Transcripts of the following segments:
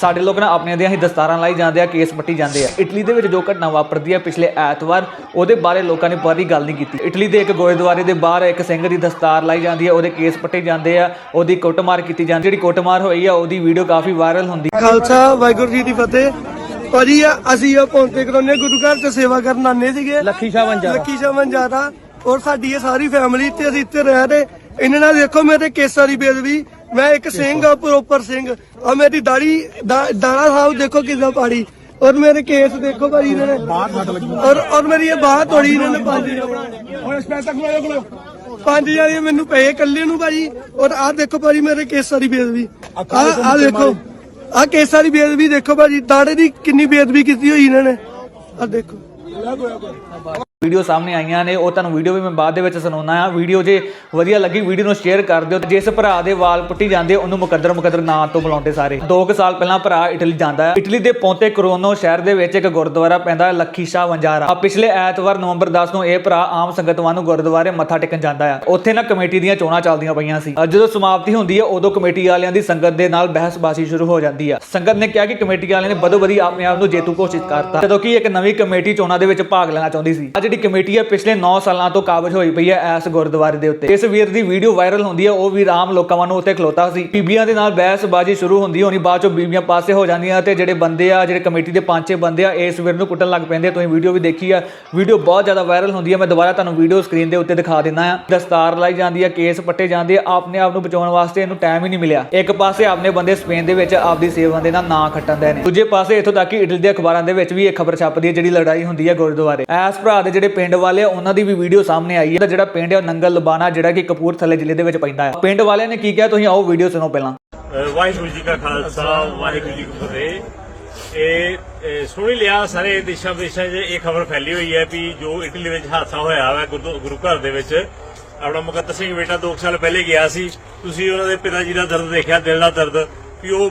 ਸਾਡੇ ਲੋਕ ਨਾ ਆਪਣੀਆਂ ਦੀਆਂ ਹੀ ਦਸਤਾਰਾਂ ਲਾਈ ਜਾਂਦੇ ਆ ਕੇਸ ਪੱਟੀ ਜਾਂਦੇ ਆ। ਇਟਲੀ ਦੇ ਵਿੱਚ ਜੋ ਘਟਨਾ ਵਾਪਰਦੀ ਹੈ ਪਿਛਲੇ ਐਤਵਾਰ ਉਹਦੇ ਬਾਰੇ ਲੋਕਾਂ ਨੇ ਬਾਰੀ ਗੱਲ ਨਹੀਂ ਕੀਤੀ। ਇਟਲੀ ਦੇ ਇੱਕ ਗੁਰਦੁਆਰੇ ਦੇ ਬਾਹਰ ਇੱਕ ਸਿੰਘ ਦੀ ਦਸਤਾਰ ਲਾਈ ਜਾਂਦੀ ਹੈ ਉਹਦੇ ਕੇਸ ਪੱਟੇ ਜਾਂਦੇ ਆ ਉਹਦੀ ਕੁੱਟਮਾਰ ਕੀਤੀ ਜਾਂਦੀ ਜਿਹੜੀ ਕੁੱਟਮਾਰ ਹੋਈ ਆ ਉਹਦੀ ਵੀਡੀਓ ਕਾਫੀ ਵਾਇਰਲ ਹੁੰਦੀ ਖਾਲਸਾ ਵਾਹਿਗੁਰੂ ਜੀ ਦੀ ਫਤਿਹ। ਭਾਜੀ ਆ- ਅਸੀਂ ਇਹ ਪੌਂਤੇ ਕਰਾਉਨੇ ਗੁਰੂ ਘਰ ਚ ਸੇਵਾ ਕਰਨ ਆਨੇ ਸੀਗੇ। ਲੱਖੀ ਸ਼ਾਹ ਵੰਜਾਰਾ ਲੱਖੀ ਸ਼ਾਹ ਵੰਜਾਰਾ ਔਰ ਸਾਡੀ ਇਹ ਸਾਰੀ ਫੈਮਿਲੀ ਤੇ ਅਸੀਂ ਇੱਥੇ ਰਹਿ ਰਹੇ। ਇਹਨਾਂ ਨਾਲ ਦੇਖੋ ਮੇਰੇ ਕੇਸਾਂ ਦੀ ਬੇਦਬੀ ਮੈਂ ਇੱਕ ਸਿੰਘ ਆ ਪ੍ਰੋਪਰ ਸਿੰਘ। ਆ ਮੇਰੀ ਦਾੜੀ ਦਾ- ਦਾੜਾ ਸਾਹਿਬ ਦੇਖੋ ਕਿਦਾਂ ਪਾੜੀ ਔਰ ਮੇਰੇ ਕੇਸ ਦੇਖੋ ਭਾਜੀ ਇਹਨਾਂ ਨੇ। ਔਰ ਔਰ ਮੇਰੀ ਇਹ ਬਾਹ ਤੋੜੀ ਇਹਨਾਂ ਨੇ ਪੰਜ ਹੁਣ ਸਪੈਸ ਤੱਕ ਪੰਜ ਜਾਰੀ ਮੈਨੂੰ ਪਏ ਇਕੱਲੇ ਨੂੰ ਭਾਜੀ। ਔਰ ਆਹ ਦੇਖੋ ਭਾਜੀ ਮੇਰੇ ਕੇਸਾਂ ਦੀ ਬੇਦਬੀ ਆ ਆ ਦੇਖੋ। ਆ ਕੇਸਾਂ ਦੀ ਬੇਦਬੀ ਦੇਖੋ ਭਾਜੀ। ਦਾੜੇ ਦੀ ਕਿੰਨੀ ਬੇਦਬੀ ਕੀਤੀ ਹੋਈ ਇਹਨਾਂ ਨੇ। ਆ ਦੇਖੋ ਵੀਡੀਓ ਸਾਹਮਣੇ ਆਈਆਂ ਨੇ, ਉਹ ਤੁਹਾਨੂੰ ਵੀਡੀਓ ਵੀ ਮੈਂ ਬਾਅਦ ਦੇ ਵਿੱਚ ਸੁਣਾਉਣਾ ਆ ਵੀਡੀਓ ਜੇ ਵਧੀਆ ਲੱਗੀ, ਵੀਡੀਓ ਨੂੰ ਸ਼ੇਅਰ ਕਰ ਦਿਓ ਜਿਸ ਭਰਾ ਦੇ ਵਾਲ ਪੁੱਟੀ ਜਾਂਦੇ, ਉਹਨੂੰ ਮੁਕੱਦਰ ਮੁਕੱਦਰ ਨਾਂ ਤੋਂ ਬੁਲਾਉਂਦੇ ਸਾਰੇ। 2 ਸਾਲ ਪਹਿਲਾਂ ਭਰਾ ਇਟਲੀ ਜਾਂਦਾ ਹੈ। ਇਟਲੀ ਦੇ ਪੌਂਤੇ ਕਰੋਨੋ ਸ਼ਹਿਰ ਦੇ ਵਿੱਚ ਇੱਕ ਗੁਰਦੁਆਰਾ ਪੈਂਦਾ ਲੱਖੀ ਸ਼ਾਹ ਵੰਜਾਰਾ। ਆ ਪਿਛਲੇ ਐਤਵਾਰ ਨਵੰਬਰ 10 ਨੂੰ ਇਹ ਭਰਾ ਆਮ ਸੰਗਤਵਾਂ ਨੂੰ ਗੁਰਦੁਆਰੇ ਮੱਥਾ ਟੇਕਣ ਜਾਂਦਾ ਆ ਉੱਥੇ ਨਾ ਕਮੇਟੀ ਦੀਆਂ ਚੋਣਾਂ ਚੱਲਦੀਆਂ ਪਈਆਂ ਸੀ। ਜਦੋਂ ਸਮਾਪਤੀ ਹੁੰਦੀ ਹੈ, ਉਦੋਂ ਕਮੇਟੀ ਵਾਲਿਆਂ ਦੀ ਸੰਗਤ ਦੇ ਨਾਲ ਬਹਿਸਬਾਜ਼ੀ ਸ਼ੁਰੂ ਹੋ ਜਾਂਦੀ ਆ ਸੰਗਤ ਨੇ ਕਿਹਾ ਕਿ ਕਮੇਟੀ ਵਾਲਿਆਂ ਨੇ ਬਦੋ ਬਦੀ ਆਪਣੇ ਆਪ ਨੂੰ ਜੇਤੂ ਘੋਸ਼ਿਤ ਕਰਤਾ। ਜਦੋਂ ਕਿ ਇੱਕ ਨਵੀਂ ਕਮੇਟੀ ਚੋਣਾਂ ਦੇ ਵਿੱਚ ਭਾਗ ਲੈਣਾ ਚਾਹੁੰਦੀ ਸੀ। ਅੱਜ ਜਿਹੜੀ ਕਮੇਟੀ ਹੈ, ਪਿਛਲੇ 9 ਸਾਲਾਂ ਤੋਂ ਕਾਬਜ ਹੋਈ ਪਈ ਹੈ ਇਸ ਗੁਰਦੁਆਰੇ ਦੇ ਉੱਤੇ। ਇਸ ਵੀਰ ਦੀ ਵੀਡੀਓ ਵਾਇਰਲ ਹੁੰਦੀ ਹੈ, ਉਹ ਵੀ ਆਮ ਲੋਕਾਂ ਵਾਂਗੂ ਉੱਤੇ ਖਲੋਤਾ ਸੀ। ਬੀਬੀਆਂ ਦੇ ਨਾਲ ਬਹਿਸਬਾਜ਼ੀ ਸ਼ੁਰੂ ਹੁੰਦੀ ਹੋਣੀ ਬਾਅਦ ਚੋਂ ਬੀਬੀਆਂ ਪਾਸੇ ਹੋ ਜਾਂਦੀਆਂ ਤੇ ਜਿਹੜੇ ਬੰਦੇ ਆ, ਜਿਹੜੇ ਕਮੇਟੀ ਦੇ ਪੰਜ ਛੇ ਬੰਦੇ ਆ, ਇਸ ਵੀਰ ਨੂੰ ਕੁੱਟਣ ਲੱਗ ਪੈਂਦੇ ਤੁਸੀਂ ਵੀਡੀਓ ਵੀ ਦੇਖੀ ਆ। ਵੀਡੀਓ ਬਹੁਤ ਜ਼ਿਆਦਾ ਵਾਇਰਲ ਹੁੰਦੀ ਹੈ। ਮੈਂ ਦੁਬਾਰਾ ਤੁਹਾਨੂੰ ਵੀਡੀਓ ਸਕਰੀਨ ਦੇ ਉੱਤੇ ਦਿਖਾ ਦਿੰਦਾ ਆ ਦਸਤਾਰ ਲਾਈ ਜਾਂਦੀ ਆ ਕੇਸ ਪੱਟੇ ਜਾਂਦੇ ਆ। ਆਪਣੇ ਆਪ ਨੂੰ ਬਚਾਉਣ ਵਾਸਤੇ ਇਹਨੂੰ ਟਾਈਮ ਹੀ ਨਹੀਂ ਮਿਲਿਆ। ਇੱਕ ਪਾਸੇ ਆਪਣੇ ਬੰਦੇ ਸਪੇਨ ਦੇ ਵਿੱਚ ਆਪਦੀ ਸੇਵਾ ਦੇ ਨਾਲ ਨਾਂ ਖੱਟਣ ਦੇ ਨੇ। ਦੂਜੇ ਪਾਸੇ ਇੱਥੋਂ ਤੱਕ ਕਿ ਇਟਲੀ ਦੇ ਅਖਬਾਰਾਂ ਦੇ ਵਿੱਚ ਵੀ ਇਹ ਖਬਰ ਛਪਦੀ ਹੈ, ਜਿਹੜੀ ਲੜਾਈ ਹੁੰਦੀ ਹੈ ਗੁਰਦੁਆਰੇ। ਐਸ ਭਰਾ ਦੇ ਜਿਹੜੇ ਪਿੰਡ ਵਾਲੇ ਆ, ਉਹਨਾਂ ਦੀ ਵੀ ਵੀਡੀਓ ਸਾਹਮਣੇ ਆਈ ਹੈ। ਜਿਹੜਾ ਪਿੰਡ ਹੈ ਨੰਗਲ ਲਬਾਨਾ ਜਿਹੜਾ ਕਿ ਕਪੂਰਥਲੇ ਜ਼ਿਲ੍ਹੇ ਦੇ ਵਿੱਚ ਪੈਂਦਾ ਹੈ ਪਿੰਡ ਵਾਲਿਆਂ ਨੇ ਕੀ ਕਿਹਾ? ਤੁਸੀਂ ਆਓ ਵੀਡੀਓ ਸੁਣੋ ਪਹਿਲਾਂ। ਵਾਹਿਗੁਰੂ ਜੀ ਕਾ ਖਾਲਸਾ, ਵਾਹਿਗੁਰੂ ਜੀ ਕੀ ਫਤਿਹ। ਇਹ ਇਹ ਲਿਆ ਸਾਰੇ ਦੇਸ਼ਾਂ ਵਿਦੇਸ਼ਾਂ 'ਚ ਇਹ ਖਬਰ ਫੈਲੀ ਹੋਈ ਹੈ ਵੀ ਜੋ ਇਟਲੀ ਵਿੱਚ ਹਾਦਸਾ ਹੋਇਆ ਹੈ ਗੁਰੂ ਘਰ ਦੇ ਵਿੱਚ। ਆਪਣਾ ਮੁਕੱਦਰ ਸਿੰਘ ਬੇਟਾ 2 ਸਾਲ ਪਹਿਲੇ ਗਿਆ ਸੀ। ਤੁਸੀਂ ਉਹਨਾਂ ਦੇ ਪਿਤਾ ਜੀ ਦਾ ਦਰਦ ਦੇਖਿਆ, ਦਿਲ ਦਾ ਦਰਦ, ਵੀ ਉਹ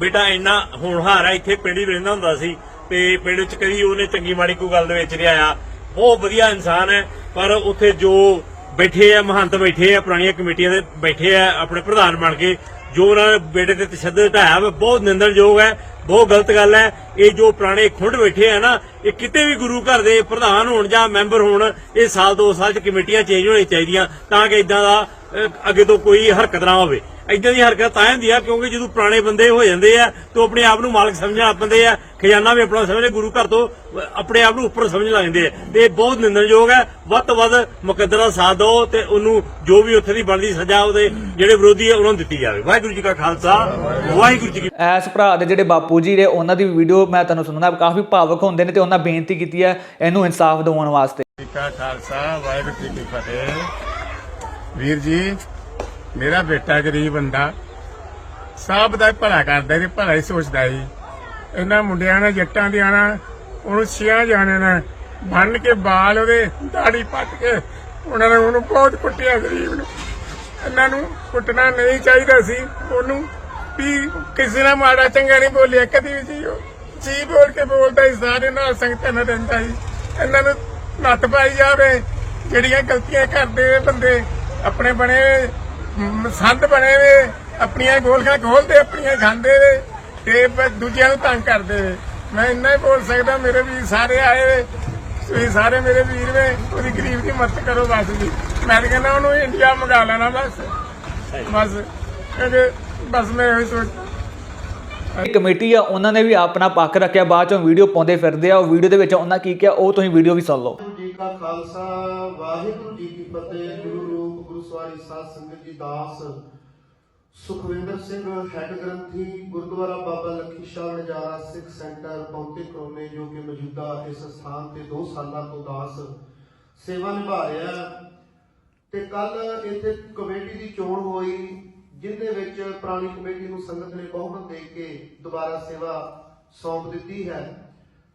ਬੇਟਾ ਇੰਨਾ ਹੋਣਹਾਰ ਹੈ ਇੱਥੇ ਪਿੰਡ ਹੀ ਰਹਿੰਦਾ ਹੁੰਦਾ ਸੀ। ਤੇ ਪਿੰਡ ਚ ਕਦੀ ਉਹਨੇ ਚੰਗੀ ਮਾੜੀ ਕੋਈ ਗੱਲ ਦੇ ਵਿੱਚ ਨਹੀਂ ਆਇਆ। ਬਹੁਤ ਵਧੀਆ ਇਨਸਾਨ ਹੈ, ਪਰ ਉੱਥੇ ਜੋ ਬੈਠੇ ਆ, ਮਹੰਤ ਬੈਠੇ ਆ, ਪੁਰਾਣੀਆਂ ਕਮੇਟੀਆਂ ਦੇ ਬੈਠੇ ਆ, ਆਪਣੇ ਪ੍ਰਧਾਨ ਬਣ ਕੇ, ਜੋ ਉਹਨਾਂ ਦੇ ਬੇਟੇ ਤੇ ਤਸ਼ੱਦਦ ਢਾਇਆ ਵਾ, ਬਹੁਤ ਨਿੰਦਣਯੋਗ ਹੈ, ਬਹੁਤ ਗਲਤ ਗੱਲ ਹੈ। ਇਹ ਜੋ ਪੁਰਾਣੇ ਖੁੰਡ ਬੈਠੇ ਆ ਨਾ, ਇਹ ਕਿਤੇ ਵੀ ਗੁਰੂ ਘਰ ਦੇ ਪ੍ਰਧਾਨ ਹੋਣ ਜਾਂ ਮੈਂਬਰ ਹੋਣ, ਇਹ ਸਾਲ ਦੋ ਸਾਲ ਚ ਕਮੇਟੀਆਂ ਚੇਂਜ ਹੋਣੀਆਂ ਚਾਹੀਦੀਆਂ, ਤਾਂ ਕਿ ਇਦਾਂ ਦਾ ਅੱਗੇ ਤੋਂ ਕੋਈ ਹਰਕਤ ਨਾ ਹੋਵੇ। ਇਦਾਂ ਦੀ ਹਰਕਤ ਤਾਂ ਹੁੰਦੀ ਆ ਕਿਉਂਕਿ ਜਦੋਂ ਪੁਰਾਣੇ ਬੰਦੇ ਹੋ ਜਾਂਦੇ ਆ ਤਾਂ ਆਪਣੇ ਆਪ ਨੂੰ ਮਾਲਕ ਸਮਝਣ ਲੱਗ ਪੈਂਦੇ ਆ। ਖਜ਼ਾਨਾ ਵੀ ਆਪਣਾ ਸਮਝਦੇ ਗੁਰੂ ਘਰ ਤੋਂ ਆਪਣੇ ਆਪ ਨੂੰ ਉੱਪਰ ਸਮਝਣ ਲੱਗ ਜਾਂਦੇ ਆ। ਤੇ ਇਹ ਬਹੁਤ ਨਿੰਦਣਯੋਗ ਹੈ ਵੱਧ ਤੋਂ ਵੱਧ ਮੁਕੱਦਰ ਦਾ ਸਾਥ ਦਿਓ ਤੇ ਉਹਨੂੰ ਜੋ ਵੀ ਉੱਥੇ ਦੀ ਬਣਦੀ ਸਜ਼ਾ ਉਹਦੇ ਜਿਹੜੇ ਵਿਰੋਧੀ ਆ ਉਹਨਾਂ ਨੂੰ ਦਿੱਤੀ ਜਾਵੇ। ਵਾਹਿਗੁਰੂ ਜੀ ਕਾ ਖਾਲਸਾ ਵਾਹਿਗੁਰੂ ਜੀ ਕੀ ਐਸ ਭਰਾ ਦੇ ਜਿਹੜੇ ਬਾਪੂ ਜੀ ਨੇ ਉਹਨਾਂ ਦੀ ਵੀਡੀਓ ਮੈਂ ਤੁਹਾਨੂੰ ਸੁਣਾਉਣਾ ਕਾਫੀ ਭਾਵਕ ਹੁੰਦੇ ਨੇ ਤੇ ਉਹਨਾਂ ਬੇਨਤੀ ਕੀਤੀ ਹੈ ਇਹਨੂੰ ਇਨਸਾਫ ਦਿਵਾਉਣ ਵਾਸਤੇ। ਜੀ ਕਾ ਖਾਲਸਾ ਵਾਹਿਗੁਰੂ ਜੀ ਕੀ ਫਤਿਹ। ਵੀਰ ਜੀ ਮੇਰਾ ਬੇਟਾ ਗਰੀਬ ਬੰਦਾ। ਸਭ ਦਾ ਭਲਾ ਕਰਦਾ ਤੇ ਭਲਾ ਹੀ ਸੋਚਦਾ ਜੀ। ਇਹਨਾਂ ਮੁੰਡਿਆਂ ਨੇ, ਜੱਟਾਂ ਦੇ ਆਣਾ ਉਹਨੂੰ ਛਿਆ ਜਾਣੇ ਨੇ ਬੰਨ ਕੇ ਬਾਲ ਉਹਦੇ ਦਾੜੀ ਪੱਟ ਕੇ ਉਹਨਾਂ ਨੇ ਉਹਨੂੰ ਬਹੁਤ ਕੁੱਟਿਆ ਗਰੀਬ ਨੂੰ। ਇਹਨਾਂ ਨੂੰ ਕੁੱਟਣਾ ਨਹੀਂ ਚਾਹੀਦਾ ਸੀ। ਉਹਨੂੰ ਵੀ ਕਿਸੇ ਨਾਲ ਮਾੜਾ ਚੰਗਾ ਨਹੀਂ ਬੋਲਿਆ, ਕਦੀ ਵੀ ਜੀ ਜੀ ਬੋਲ ਕੇ ਬੋਲਦਾ ਸੀ ਸਾਰੇ ਨਾਲ ਸੰਗਤਾਂ ਨਾਲ ਰਹਿੰਦਾ ਸੀ। ਇਹਨਾਂ ਨੂੰ ਨੱਥ ਪਾਈ ਜਾਵੇ। ਜਿਹੜੀਆਂ ਗਲਤੀਆਂ ਕਰਦੇ ਬੰਦੇ ਆਪਣੇ ਬਣੇ ਸੰਤ ਬਣੇ ਵੇ, ਆਪਣੀਆਂ ਗੋਲਖਾਂ ਖੋਲਦੇ, ਆਪਣੀਆਂ ਖਾਂਦੇ ਵੇ, ਤੇ ਦੂਜਿਆਂ ਨੂੰ ਤੰਗ ਕਰਦੇ ਵੇ। ਮੈਂ ਇੰਨਾ ਹੀ ਬੋਲ ਸਕਦਾ, ਮੇਰੇ ਵੀ ਸਾਰੇ ਆਏ ਵੇ, ਤੁਸੀਂ ਸਾਰੇ ਮੇਰੇ ਵੀਰ ਵੇ, ਉਹਦੀ ਗਰੀਬ ਦੀ ਮਦਦ ਕਰੋ ਬਸ ਜੀ। ਮੈਂ ਤਾਂ ਕਹਿੰਦਾ ਉਹਨੂੰ ਇੰਡੀਆ ਮੰਗਾ ਲੈਣਾ ਬਸ। ਬਸ, ਕਿਉਂਕਿ ਬਸ ਮੈਂ ਇਹੀ ਸੋਚਦਾ ਕਮੇਟੀ ਆ, ਉਹਨਾਂ ਨੇ ਵੀ ਆਪਣਾ ਪੱਖ ਰੱਖਿਆ, ਬਾਅਦ ਚੋਂ ਵੀਡੀਓ ਪਾਉਂਦੇ ਫਿਰਦੇ ਆ, ਉਹ ਵੀਡੀਓ ਦੇ ਵਿੱਚ ਉਹਨਾਂ ਕੀ ਕਿਹਾ, ਉਹ ਤੁਸੀਂ ਵੀਡੀਓ ਵੀ ਸੁਣ ਲਓ। ਕਾ ਖਾਲਸਾ, ਵਾਹਿਗੁਰੂ ਜੀ ਕੀ ਫਤਿਹ, ਗੁਰੂ ਰੂਪ ਗੁਰੂ ਸਵਾਰੀ ਸਾਧ ਸੰਗਤ ਜੀ ਦਾਸ, ਸੁਖਵਿੰਦਰ ਸਿੰਘ ਹੈੱਡ ਗ੍ਰੰਥੀ, ਗੁਰਦੁਆਰਾ ਬਾਬਾ ਲੱਖੀ ਸ਼ਾਹ ਨਜਾਰਾ ਸਿੱਖ ਸੈਂਟਰ ਪੌਂਤੇ ਕਰੋਨੇ ਜੋ ਕਿ ਮੌਜੂਦਾ ਇਸ ਸਥਾਨ ਤੇ 2 ਸਾਲਾਂ ਤੋਂ ਦਾਸ ਸੇਵਾ ਨਿਭਾ ਰਿਹਾ ਤੇ ਕੱਲ ਇੱਥੇ ਕਮੇਟੀ ਦੀ ਚੋਣ ਹੋਈ ਜਿਹਦੇ ਵਿੱਚ ਪੁਰਾਣੀ ਕਮੇਟੀ ਨੂੰ ਸੰਗਤ ਨੇ ਬਹੁਮਤ ਦੇ ਕੇ ਦੁਬਾਰਾ ਸੇਵਾ ਸੌਂਪ ਦਿੱਤੀ ਹੈ।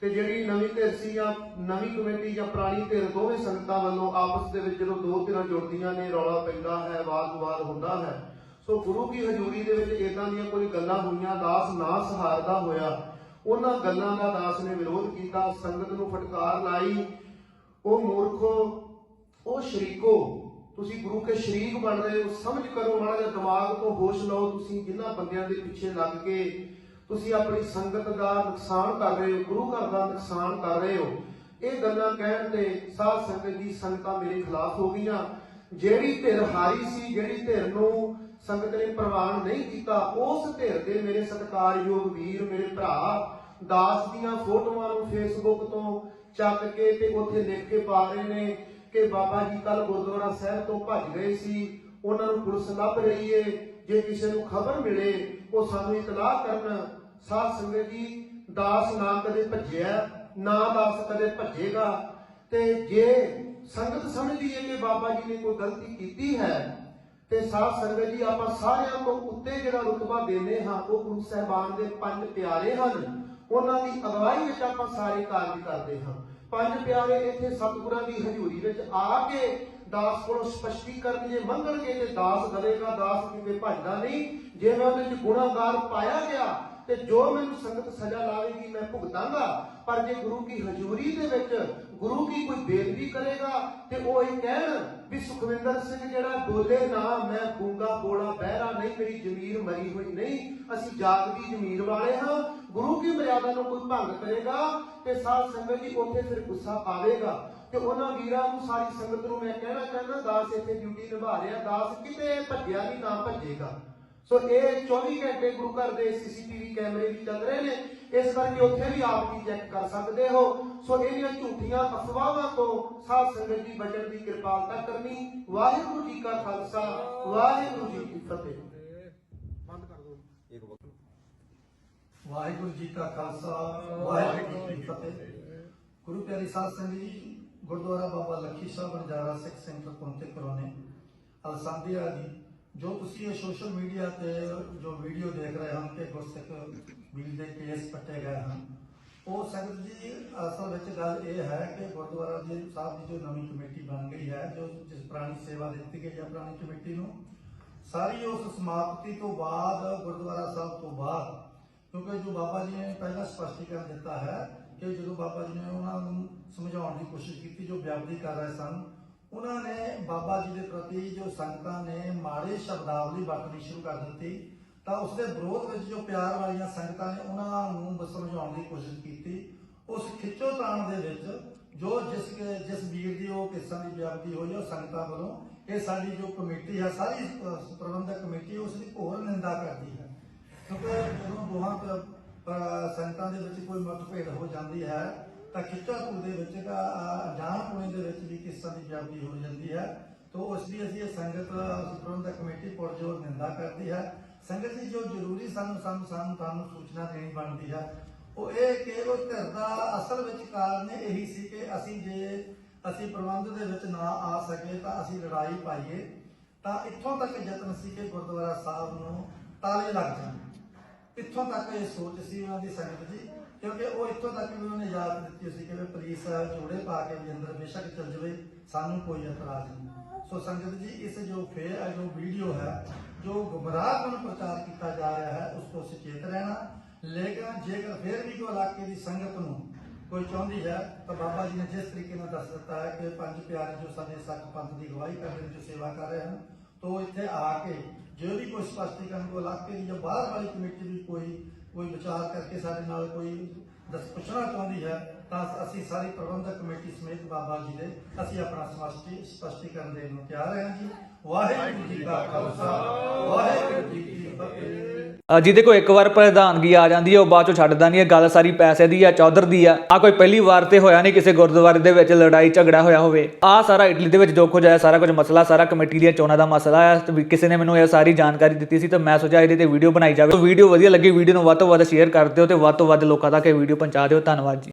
ਤੇ ਜਿਹੜੀ ਨਵੀਂ ਧਿਰ ਸੀ ਜਾਂ ਨਵੀਂ ਕਮੇਟੀ ਜਾਂ ਪੁਰਾਣੀ ਧਿਰ ਦੋਵੇਂ ਸੰਗਤਾਂ ਵੱਲੋਂ ਆਪਸ ਦੇ ਵਿੱਚ ਜਦੋਂ ਦੋ ਧਿਰਾਂ ਜੁੜਦੀਆਂ ਨੇ, ਰੌਲਾ ਪੈਂਦਾ ਹੈ, ਵਾਦ-ਵਿਵਾਦ ਹੁੰਦਾ ਹੈ। ਸੋ ਗੁਰੂ ਕੀ ਹਜ਼ੂਰੀ ਦੇ ਵਿੱਚ ਇਦਾਂ ਦੀਆਂ ਕੋਈ ਗੱਲਾਂ ਹੋਈਆਂ, ਦਾਸ ਨਾ ਸਹਾਰਦਾ ਹੋਇਆ, ਉਹਨਾਂ ਗੱਲਾਂ ਦਾ ਦਾਸ ਨੇ ਵਿਰੋਧ ਕੀਤਾ, ਸੰਗਤ ਨੂੰ ਫਟਕਾਰ ਲਾਈ। ਉਹ ਮੂਰਖੋ, ਉਹ ਸ਼ਰੀਕੋ, ਤੁਸੀਂ ਗੁਰੂ ਕੇ ਸ਼ਰੀਕ ਬਣ ਰਹੇ ਹੋ, ਸਮਝ ਕਰੋ ਮਾੜਾ ਜਿਹਾ ਦਿਮਾਗ ਤੋਂ ਹੋਸ਼ ਲਓ, ਤੁਸੀਂ ਜਿਨ੍ਹਾਂ ਬੰਦਿਆਂ ਦੇ ਪਿੱਛੇ ਲੱਗ ਕੇ ਤੁਸੀਂ ਆਪਣੀ ਸੰਗਤ ਦਾ ਨੁਕਸਾਨ ਕਰ ਰਹੇ ਹੋ, ਗੁਰੂ ਘਰ ਦਾ ਨੁਕਸਾਨ ਕਰ ਰਹੇ ਹੋ। ਇਹ ਗੱਲਾਂ ਕਹਿਣ ਤੇ ਸਾਧ ਸੰਗਤ ਦੀ ਸੰਗਤਾਂ ਮੇਰੇ ਖਿਲਾਫ ਹੋ ਗਈਆਂ। ਜਿਹੜੀ ਧਿਰ ਹਾਰੀ ਸੀ, ਜਿਹੜੀ ਧਿਰ ਨੂੰ ਸੰਗਤ ਨੇ ਪ੍ਰਵਾਨ ਨਹੀਂ ਕੀਤਾ, ਉਸ ਧਿਰ ਦੇ ਮੇਰੇ ਸਤਿਕਾਰਯੋਗ ਵੀਰ, ਮੇਰੇ ਭਰਾ ਦਾਸ ਦੀਆਂ ਫੋਟੋਆਂ ਨੂੰ ਫੇਸਬੁੱਕ ਤੋਂ ਚੱਕ ਕੇ ਤੇ ਉੱਥੇ ਲਿਖ ਕੇ ਪਾ ਰਹੇ ਨੇ ਕਿ ਬਾਬਾ ਜੀ ਕੱਲ ਗੁਰਦੁਆਰਾ ਸਾਹਿਬ ਤੋਂ ਭੱਜ ਗਏ ਸੀ, ਉਹਨਾਂ ਨੂੰ ਪੁਲਿਸ ਲੱਭ ਰਹੀ ਏ, ਜੇ ਕਿਸੇ ਨੂੰ ਖਬਰ ਮਿਲੇ, ਉਹ ਸਾਨੂੰ ਇਤਲਾਹ ਕਰਨ ਸਾਧ ਸੰਗਤ ਜੀ, ਦਾਸ ਨਾ ਕਦੇ ਭੱਜਿਆ, ਨਾ ਦਾਸ ਕਦੇ ਭੱਜੇਗਾ। ਤੇ ਜੇ ਸੰਗਤ ਸਮਝਦੀ ਹੈ ਕਿ ਬਾਬਾ ਜੀ ਨੇ ਕੋਈ ਗਲਤੀ ਕੀਤੀ ਹੈ, ਤੇ ਸਾਧ ਸੰਗਤ ਜੀ, ਆਪਾਂ ਸਾਰਿਆਂ ਤੋਂ ਉੱਤੇ ਜਿਹੜਾ ਰੁਤਬਾ ਦੇਨੇ ਹਾਂ, ਉਹ ਗੁਰੂ ਸਾਹਿਬਾਨ ਦੇ ਪੰਜ ਪਿਆਰੇ ਹਨ। ਉਹਨਾਂ ਦੀ ਅਗਵਾਈ ਵਿੱਚ ਆਪਾਂ ਸਾਰੇ ਕਾਰਜ ਕਰਦੇ ਹਾਂ। ਪੰਜ ਪਿਆਰੇ ਇੱਥੇ ਸਤਿਗੁਰਾਂ ਦੀ ਹਜ਼ੂਰੀ ਵਿੱਚ ਆ ਕੇ ਦਾਸ ਕੋਲੋਂ ਸਪਸ਼ਟੀਕਰਨ ਜੇ ਮੰਗਣਗੇ ਤੇ ਦਾਸ ਦਵੇਗਾ, ਦਾਸ ਕਿਤੇ ਭੱਜਦਾ ਨਹੀਂ। ਜੇ ਮੈਂ ਉਹਦੇ ਵਿੱਚ ਗੁਨਾਹਗਾਰ ਪਾਇਆ ਗਿਆ ਤੇ ਜੋ ਮੈਨੂੰ ਸੰਗਤ ਸਜ਼ਾ ਲਾਵੇਗੀ, ਮੈਂ ਭੁਗਤਾਂਗਾ। ਪਰ ਜੇ ਗੁਰੂ ਕੀ ਹਜ਼ੂਰੀ ਦੇ ਵਿੱਚ ਗੁਰੂ ਕੀ ਕੋਈ ਬੇਦਬੀ ਕਰੇਗਾ, ਤੇ ਉਹ ਇਹ ਕਹਿਣ ਵੀ ਸੁਖਵਿੰਦਰ ਸਿੰਘ ਜਿਹੜਾ ਬੋਲੇ ਨਾ, ਮੈਂ ਗੂੰਗਾ ਬੋਲਾ ਬਹਿਰਾ ਨਹੀਂ, ਮੇਰੀ ਜ਼ਮੀਰ ਮਰੀ ਹੋਈ ਨਹੀਂ। ਅਸੀਂ ਜਾਗਦੀ ਜ਼ਮੀਰ ਵਾਲੇ ਹਾਂ। ਗੁਰੂ ਕੀ ਮਰਿਆਦਾ ਨੂੰ ਕੋਈ ਭੰਗ ਕਰੇਗਾ? ਤੇ ਸਾਧ ਸੰਗਤ ਜੀ ਉੱਥੇ ਫਿਰ ਗੁੱਸਾ ਆਵੇਗਾ ਤੇ ਉਹਨਾਂ ਵੀਰਾਂ ਨੂੰ ਸਾਰੀ ਸੰਗਤ ਨੂੰ ਮੈਂ ਕਹਿਣਾ ਚਾਹੁੰਦਾ, ਦਾਸ ਇੱਥੇ ਡਿਊਟੀ ਨਿਭਾ ਰਿਹਾ, ਦਾਸ ਕਿਤੇ ਭੱਜਿਆ ਨਹੀਂ, ਨਾ ਭੱਜੇਗਾ। ਸੋ ਇਹ 24 ਘੰਟੇ ਗੁਰੂ ਘਰ ਦੇ ਸੀਸੀਟੀਵੀ ਕੈਮਰੇ ਵੀ ਚੱਲ ਰਹੇ ਨੇ। ਇਸ ਕਰਕੇ ਉੱਥੇ ਵੀ ਆਪ ਵੀ ਚੈੱਕ ਕਰ ਸਕਦੇ ਹੋ। ਸੋ ਇਹਦੀਆਂ ਝੂਠੀਆਂ ਅਫਵਾਹਾਂ ਤੋਂ ਸਾਧ ਸੰਗਤ ਜੀ ਬਚਣ ਦੀ ਕਿਰਪਾਲਤਾ ਕਰਨੀ। ਵਾਹਿਗੁਰੂ ਜੀ ਕਾ ਖਾਲਸਾ ਵਾਹਿਗੁਰੂ ਜੀ ਕੀ ਫਤਿਹ। ਵਾਹਿਗੁਰੂ ਜੀ ਕਾ ਖਾਲਸਾ ਵਾਹਿਗੁਰੂ ਜੀ ਕੀ ਫਤਿਹ। ਗੁਰੂ ਪਿਆਰੀ ਸਾਧ ਸੰਗਤ ਜੀ ਗੁਰਦੁਆਰਾ ਬਾਬਾ ਲੱਖੀ ਸਾਹਿਬ ਬੰਜਾਰਾ ਸਿੱਖ ਸੈਂਟਰ ਪਹੁੰਚੇ ਕਰੋਨੇ ਅਲਸੰਦੀਆ ਜੀ ਜੋ ਤੁਸੀਂ ਇਹ ਸੋਸ਼ਲ ਮੀਡੀਆ ਤੇ ਜੋ ਵੀਡੀਓ ਦੇਖ ਰਹੇ ਹਨ ਕਿ ਗੁਰਸਿੱਖ ਵੀਰ ਦੇ ਕੇਸ ਪੱਟੇ ਗਏ ਹਨ, ਉਹ ਸੰਗਤ ਜੀ, ਅਸਲ ਵਿੱਚ ਗੱਲ ਇਹ ਹੈ ਕਿ ਗੁਰਦੁਆਰਾ ਜੀ ਸਾਹਿਬ ਦੀ ਜੋ ਨਵੀਂ ਕਮੇਟੀ ਬਣ ਗਈ ਹੈ, ਜੋ ਜਿਸ ਪੁਰਾਣੀ ਸੇਵਾ ਦਿੱਤੀ ਗਈ ਹੈ ਪੁਰਾਣੀ ਕਮੇਟੀ ਨੂੰ, ਸਾਰੀ ਉਸ ਸਮਾਪਤੀ ਤੋਂ ਬਾਅਦ, ਗੁਰਦੁਆਰਾ ਸਾਹਿਬ ਤੋਂ ਬਾਅਦ, ਕਿਉਂਕਿ ਜੋ ਬਾਬਾ ਜੀ ਨੇ ਪਹਿਲਾਂ ਸਪਸ਼ਟੀਕਰਨ ਦਿੱਤਾ ਹੈ ਕਿ ਜਦੋਂ ਬਾਬਾ ਜੀ ਨੇ ਉਹਨਾਂ ਨੂੰ ਸਮਝਾਉਣ ਦੀ ਕੋਸ਼ਿਸ਼ ਕੀਤੀ, ਜੋ ਵਿਅਕਤੀ ਕਰ ਰਹੇ ਸਨ ਉਹਨਾਂ ਨੇ ਬਾਬਾ ਜੀ ਦੇ ਪ੍ਰਤੀ ਜੋ ਸੰਗਤਾਂ ਨੇ ਮਾੜੇ ਸ਼ਬਦਾਵਲੀ ਵਰਤਣੀ ਸ਼ੁਰੂ ਕਰ ਦਿੱਤੀ, ਤਾਂ ਉਸ ਦੇ ਵਿਰੋਧ ਵਿੱਚ ਜੋ ਪਿਆਰ ਵਾਲੀਆਂ ਸੰਗਤਾਂ ਨੇ ਉਹਨਾਂ ਨੂੰ ਸਮਝਾਉਣ ਦੀ ਕੋਸ਼ਿਸ਼ ਕੀਤੀ। ਉਸ ਖਿੱਚੋਤਾਣ ਦੇ ਵਿੱਚ ਜੋ ਜਿਸ ਜਿਸ ਵੀਰ ਦੀ ਉਹ ਕਿਸਾਂ ਦੀ ਵਿਅਕਤੀ ਹੋਈ ਉਹ ਸੰਗਤਾਂ ਵੱਲੋਂ ਇਹ ਸਾਡੀ ਜੋ ਕਮੇਟੀ ਹੈ, ਸਾਰੀ ਪ੍ਰਬੰਧਕ ਕਮੇਟੀ ਉਸ ਦੀ ਘੋਰ ਨਿੰਦਾ ਕਰਦੀ ਹੈ। ਕਿਉਂਕਿ ਜਦੋਂ ਦੋਹਾਂ ਸੰਗਤਾਂ ਦੇ ਵਿੱਚ ਕੋਈ ਮਤਭੇਦ ਹੋ ਜਾਂਦੀ ਹੈ ਤਾਂ ਖਿੱਚਾ ਦੇ ਵਿੱਚ ਦਾ ਜਾਣ ਦੇ ਵਿੱਚ ਵੀ ਕਿਸਾਂ ਦੀ ਵਿਅਕਤੀ ਹੋ ਜਾਂਦੀ ਹੈ। ਤਾਂ ਉਸ ਦੀ ਅਸੀਂ ਇਹ ਸੰਗਤ ਪ੍ਰਬੰਧਕ ਕਮੇਟੀ ਪੁਰਜੋਰ ਨਿੰਦਾ ਕਰਦੀ ਹੈ। ਸੰਗਤ ਜੀ ਜੋ ਜ਼ਰੂਰੀ ਸਾਨੂੰ ਸਾਨੂੰ ਸਾਨੂੰ, ਤੁਹਾਨੂੰ ਸੂਚਨਾ ਦੇਣੀ ਬਣਦੀ ਹੈ, ਉਹ ਇਹ ਕਿ ਉਹ ਧਿਰ ਦਾ ਅਸਲ ਵਿੱਚ ਕਾਰਨ ਇਹੀ ਸੀ ਕਿ ਅਸੀਂ ਜੇ ਅਸੀਂ ਪ੍ਰਬੰਧ ਦੇ ਵਿੱਚ ਨਾ ਆ ਸਕੇ ਤਾਂ ਅਸੀਂ ਲੜਾਈ ਪਾਈਏ, ਤਾਂ ਇੱਥੋਂ ਤੱਕ ਯਤਨ ਸੀ ਕਿ ਗੁਰਦੁਆਰਾ ਸਾਹਿਬ ਨੂੰ ਤਾਲੇ ਲੱਗ ਜਾਣ। ਇੱਥੋਂ ਤੱਕ ਇਹ ਸੋਚ ਸੀ ਉਹਨਾਂ ਦੀ ਸੰਗਤ ਜੀ ਕਿਉਂਕਿ ਉਹ ਇੱਥੋਂ ਤੱਕ ਵੀ ਉਹਨੇ ਇਜਾਜ਼ਤ ਦਿੱਤੀ ਸੀ ਕਿ ਪੁਲਿਸ ਜੋੜੇ ਪਾ ਕੇ ਵੀ ਅੰਦਰ ਬੇਸ਼ੱਕ ਚੱਲ ਜਾਵੇ, ਸਾਨੂੰ ਕੋਈ ਇਤਰਾਜ਼ ਨਹੀਂ। ਸੋ ਸੰਗਤ ਜੀ, ਇਸ ਜੋ ਫੇਰ ਜੋ ਵੀਡੀਓ ਹੈ, ਜੋ ਗੁੰਮਰਾਹਕੁਨ ਪ੍ਰਚਾਰ ਕੀਤਾ ਜਾ ਰਿਹਾ ਹੈ, ਉਸ ਤੋਂ ਸੁਚੇਤ ਰਹਿਣਾ। ਲੇਕਿਨ ਜੇਕਰ ਫਿਰ ਵੀ ਕੋਈ ਇਲਾਕੇ ਦੀ ਸੰਗਤ ਨੂੰ ਕੋਈ ਚਾਹੁੰਦੀ ਹੈ, ਤਾਂ ਬਾਬਾ ਜੀ ਨੇ ਜਿਸ ਤਰੀਕੇ ਨਾਲ ਦੱਸ ਦਿੱਤਾ ਹੈ ਕਿ ਪੰਜ ਪਿਆਰੇ ਜੋ ਸਾਡੇ ਸੱਚ ਪੰਥ ਦੀ ਅਗਵਾਈ ਕਰਦੇ ਜੋ ਸੇਵਾ ਕਰ ਰਹੇ ਹਨ, ਤੋਂ ਇੱਥੇ ਆ ਕੇ ਜੇ ਵੀ ਕੋਈ ਸਪਸ਼ਟੀਕਰਨ ਕੋ ਇਲਾਕੇ ਦੀ ਜਾਂ ਬਾਹਰ ਵਾਲੀ ਕਮੇਟੀ ਵੀ ਕੋਈ ਕੋਈ ਵਿਚਾਰ ਕਰਕੇ ਸਾਡੇ ਨਾਲ ਕੋਈ ਦੱਸ ਪੁੱਛਣਾ ਚਾਹੁੰਦੀ ਹੈ ਤਾਂ ਅਸੀਂ ਸਾਰੀ ਪ੍ਰਬੰਧਕ ਕਮੇਟੀ ਸਮੇਤ ਬਾਬਾ ਜੀ ਦੇ ਅਸੀਂ ਆਪਣਾ ਸਪਸ਼ਟੀ, ਸਪਸ਼ਟੀਕਰਨ ਦੇਣ ਨੂੰ ਤਿਆਰ ਹਾਂ ਜੀ। ਵਾਹਿਗੁਰੂ ਜੀ ਕਾ ਖਾਲਸਾ, ਵਾਹਿਗੁਰੂ ਜੀ ਕੀ ਫਤਿਹ। ਜਿਹਦੇ ਕੋਲ ਇੱਕ ਵਾਰ ਪ੍ਰਧਾਨਗੀ ਆ ਜਾਂਦੀ ਹੈ, ਉਹ ਬਾਅਦ ਚੋਂ ਛੱਡਦਾ ਨਹੀਂ ਹੈ। ਗੱਲ ਸਾਰੀ ਪੈਸੇ ਦੀ ਆ, ਚੌਧਰ ਦੀ ਆ। ਆ ਕੋਈ ਪਹਿਲੀ ਵਾਰ ਤੇ ਹੋਇਆ ਨਹੀਂ ਕਿਸੇ ਗੁਰਦੁਆਰੇ ਦੇ ਵਿੱਚ ਲੜਾਈ, ਝਗੜਾ ਹੋਇਆ ਹੋਵੇ। ਆ ਸਾਰਾ ਇਟਲੀ ਦੇ ਵਿੱਚ ਜੋ ਕੁਝ ਆਇਆ, ਸਾਰਾ ਕੁਝ ਮਸਲਾ, ਸਾਰਾ ਕਮੇਟੀ ਦੀਆਂ ਚੋਣਾਂ ਦਾ ਮਸਲਾ ਆ। ਤੇ ਵੀ ਕਿਸੇ ਨੇ ਮੈਨੂੰ ਇਹ ਸਾਰੀ ਜਾਣਕਾਰੀ ਦਿੱਤੀ ਸੀ, ਤੇ ਮੈਂ ਸੋਚਿਆ ਇਹਦੇ ਤੇ ਵੀਡੀਓ ਬਣਾਈ ਜਾਵੇ। ਵੀਡੀਓ ਵਧੀਆ ਲੱਗੀ, ਵੀਡੀਓ ਨੂੰ ਵੱਧ ਤੋਂ ਵੱਧ ਸ਼ੇਅਰ ਕਰ ਦਿਓ ਤੇ ਵੱਧ ਤੋਂ ਵੱਧ ਲੋਕਾਂ ਤੱਕ ਇਹ ਵੀਡੀਓ ਪਹੁੰਚਾ ਦਿਓ। ਧੰਨਵਾਦ ਜੀ।